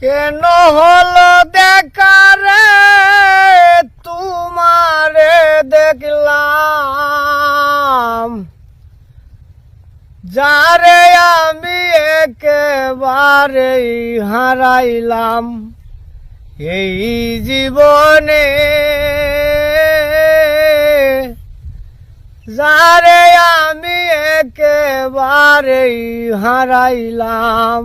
কেন হলো দেখারে তোমারে দেখলাম। যারে আমি একেবারেই হারাইলাম এই জীবনে। যারে আমি একেবারেই হারাইলাম।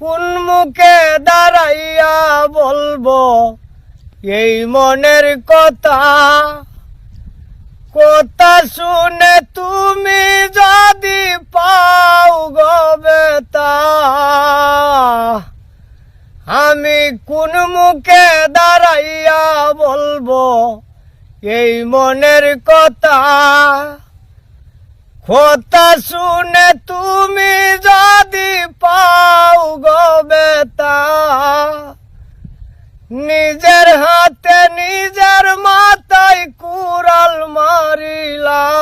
কোন মুখে দাঁড়াইয়া বলব? এই মনের কথা। কথা শুনে তুমি যদি পাও গবেতা আমি কোন মুখে দাঁড়াইয়া বলব? এই মনের কথা। কথা শুনে তুমি যদি পাও গবেতা নিজের হাতে নিজের মাথায় কুড়াল মারিলাম।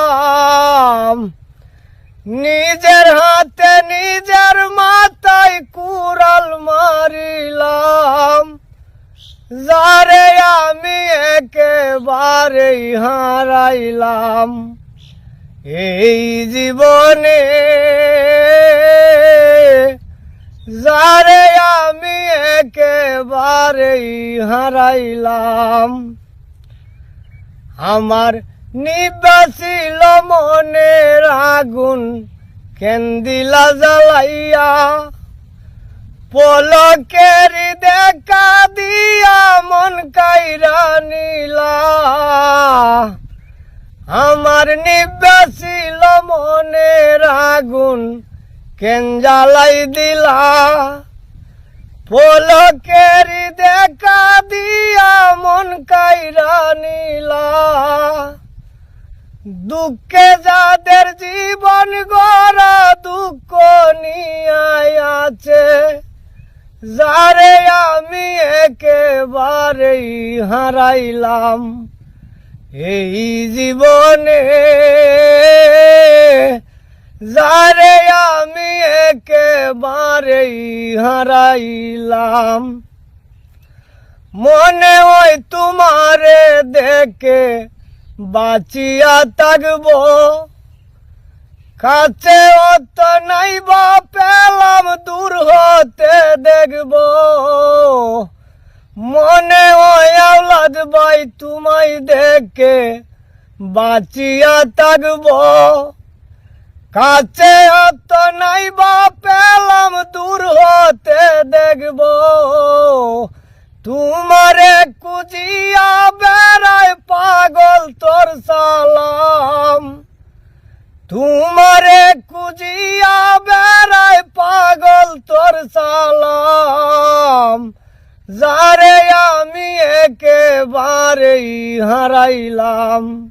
নিজের হাতে নিজের মাথায় কুড়াল মারিলাম। যারে আমি একেবারেই হারাইলাম। এই জীবনে যারে আমি একেবারেই হারাইলাম, আমার নিবাসিল মনের আগুন কেন্দিলা জ্বালাইয়া পলকের দেখা দিয়া মন কাইরা নিলা, আমার নিবাসিল মনের আগুন কেন জ্বালাই দিলা। পলকের দেখা দিয়া মন কাইরা নিলা। দুঃখে যাদের জীবন গড়া দুঃখ নিয়ে আছে, যারে আমি একেবারেই হারাইলাম। এই জীবনে যারে আমি একেবারেই হারাইলাম। মনে হয় তোমারে দেখে বাঁচিয়া থাকব। কাছে অত নাই বা পেলাম, দূর হতে দেখব। মনে হয় আওলাদ ভাই তোমায় দেখে বাঁচিয়া থাকব। কাছে অত নাই বা পেলাম, দূর হতে দেখব। তোমারে কুজিয়া বেড়ায় পাগল তোর সালাম। তোমারে কুজিয়া বেড়ায় পাগল তোর সালাম। যারে আমি একেবারেই হারাইলাম।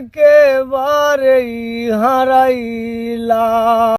একেবারেই হারাইলাম